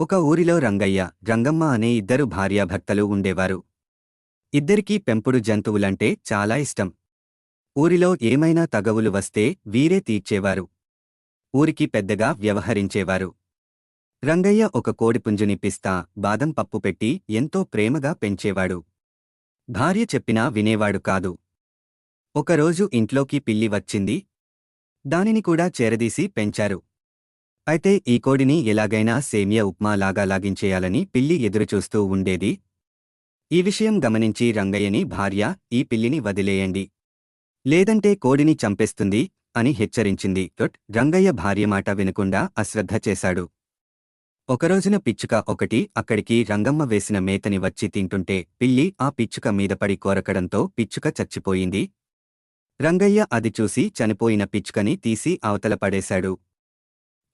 ఒక ఊరిలో రంగయ్య రంగమ్మ అనే ఇద్దరు భార్యాభర్తలు ఉండేవారు. ఇద్దరికీ పెంపుడు జంతువులంటే చాలా ఇష్టం. ఊరిలో ఏమైనా తగవులు వస్తే వీరే తీర్చేవారు. ఊరికి పెద్దగా వ్యవహరించేవారు. రంగయ్య ఒక కోడిపుంజుని పిస్తా బాదం పప్పు పెట్టి ఎంతో ప్రేమగా పెంచేవాడు. భార్య చెప్పినా వినేవాడు కాదు. ఒకరోజు ఇంట్లోకి పిల్లి వచ్చింది. దానిని కూడా చేరదీసి పెంచారు. అయితే ఈ కోడిని ఎలాగైనా సేమియా ఉప్మా లాగా లాగించేయాలని పిల్లి ఎదురుచూస్తూ ఉండేది. ఈ విషయం గమనించి రంగయ్యని భార్య ఈ పిల్లిని వదిలేయండి. లేదంటే కోడిని చంపేస్తుంది అని హెచ్చరించింది. టొట్ రంగయ్య భార్య మాట వినకుండా అశ్రద్ధ చేశాడు. ఒకరోజున పిచ్చుక ఒకటి అక్కడికి రంగమ్మ వేసిన మేతని వచ్చి తింటుంటే పిల్లి ఆ పిచ్చుక మీద పడి కోరకడంతో పిచ్చుక చచ్చిపోయింది. రంగయ్య అది చూసి చనిపోయిన పిచ్చుకని తీసి అవతల పడేశాడు.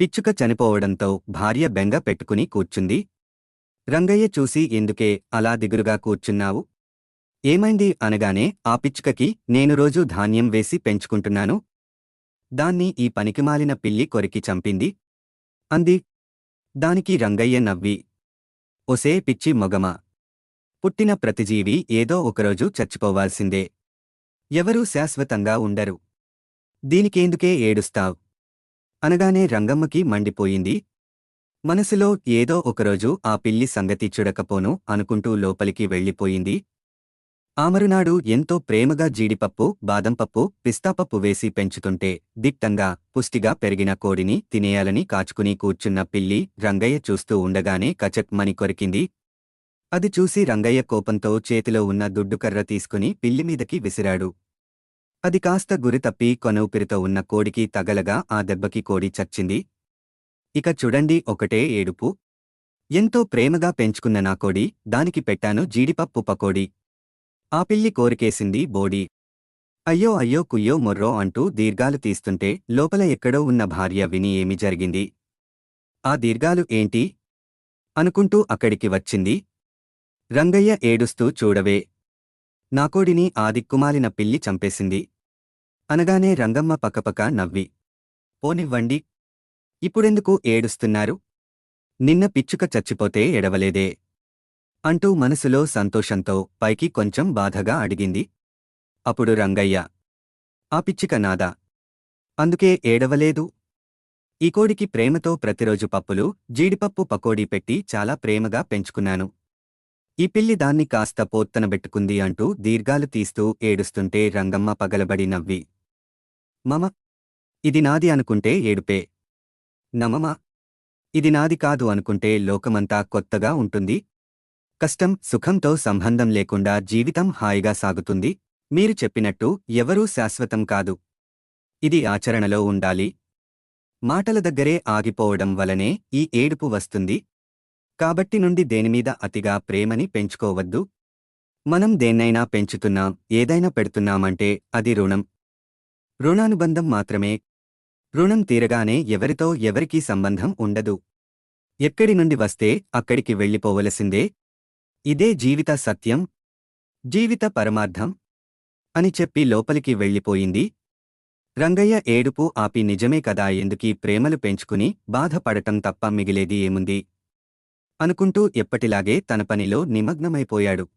పిచ్చుక చనిపోవడంతో భార్య బెంగ పెట్టుకుని కూర్చుంది. రంగయ్య చూసి ఎందుకే అలా దిగురుగా కూర్చున్నావు? ఏమైంది అనగానే ఆ పిచ్చుకకి నేను రోజూ ధాన్యం వేసి పెంచుకుంటున్నాను. దాన్ని ఈ పనికిమాలిన పిల్లి కొరికి చంపింది. అంది. దానికి రంగయ్య నవ్వి. ఒసే పిచ్చి మొగమా. పుట్టిన ప్రతిజీవి ఏదో ఒకరోజు చచ్చిపోవాల్సిందే. ఎవరూ శాశ్వతంగా ఉండరు. దీనికేందుకే ఏడుస్తావ్? అనగానే రంగమ్మకి మండిపోయింది. మనసులో ఏదో ఒకరోజు ఆ పిల్లి సంగతి చూడకపోను అనుకుంటూ లోపలికి వెళ్ళిపోయింది. ఆమరునాడు ఎంతో ప్రేమగా జీడిపప్పు బాదంపప్పు పిస్తాపప్పు వేసి పెంచుతుంటే దిట్టంగా పుష్టిగా పెరిగిన కోడిని తినేయాలని కాచుకుని కూర్చున్న పిల్లి రంగయ్య చూస్తూ ఉండగానే కచక్మని కొరికింది. అది చూసి రంగయ్య కోపంతో చేతిలో ఉన్న దుడ్డుకర్ర తీసుకుని పిల్లిమీదకి విసిరాడు. అది కాస్త గురితప్పి కొనౌపిరితో ఉన్న కోడికి తగలగా ఆ దెబ్బకి కోడి చచ్చింది. ఇక చూడండి ఒకటే ఏడుపు. ఎంతో ప్రేమగా పెంచుకున్న నా కోడి దానికి పెట్టాను జీడిపప్పు పకోడి. ఆ పిల్లి కోరికేసింది బోడి. అయ్యో అయ్యో కుయ్యో మొర్రో అంటూ దీర్ఘాలు తీస్తుంటే లోపల ఎక్కడో ఉన్న భార్య విని ఏమి జరిగింది? ఆ దీర్ఘాలు ఏంటి? అనుకుంటూ అక్కడికి వచ్చింది. రంగయ్య ఏడుస్తూ చూడవే. నాకోడిని ఆ దిక్కుమాలిన పిల్లి చంపేసింది. అనగానే రంగమ్మ పకపక నవ్వి పోనివ్వండి. ఇప్పుడెందుకు ఏడుస్తున్నారు? నిన్న పిచ్చుక చచ్చిపోతే ఎడవలేదే అంటూ మనసులో సంతోషంతో పైకి కొంచెం బాధగా అడిగింది. అప్పుడు రంగయ్య ఆ పిచ్చిక నాదా. అందుకే ఏడవలేదు? ఈ కోడికి ప్రేమతో ప్రతిరోజు పప్పులు జీడిపప్పు పకోడీ పెట్టి చాలా ప్రేమగా పెంచుకున్నాను. ఈ పిల్లి దాన్ని కాస్త పోత్తనబెట్టుకుంది అంటూ దీర్ఘాలు తీస్తూ ఏడుస్తుంటే రంగమ్మ పగలబడి నవ్వి మమ. ఇది నాది అనుకుంటే ఏడుపే. నమమ. ఇది నాది కాదు అనుకుంటే లోకమంతా కొత్తగా ఉంటుంది. కష్టం సుఖంతో సంబంధం లేకుండా జీవితం హాయిగా సాగుతుంది. మీరు చెప్పినట్టు ఎవరూ శాశ్వతం కాదు. ఇది ఆచరణలో ఉండాలి. మాటల దగ్గరే ఆగిపోవడం వలనే ఈ ఏడుపు వస్తుంది. కాబట్టి నుండి దేనిమీద అతిగా ప్రేమని పెంచుకోవద్దు. మనం దేన్నైనా పెంచుతున్నాం ఏదైనా పెడుతున్నామంటే అది రుణం. రుణానుబంధం మాత్రమే. రుణం తీరగానే ఎవరితో ఎవరికీ సంబంధం ఉండదు. ఎక్కడి నుండి వస్తే అక్కడికి వెళ్ళిపోవలసిందే. ఇదే జీవిత సత్యం. జీవిత పరమార్థం. అని చెప్పి లోపలికి వెళ్ళిపోయింది. రంగయ్య ఏడుపు ఆపి నిజమే కదా ఎందుకీ ప్రేమలు పెంచుకుని బాధపడటం తప్ప మిగిలేది ఏముంది? అనుకుంటూ ఎప్పటిలాగే తన పనిలో నిమగ్నమైపోయాడు.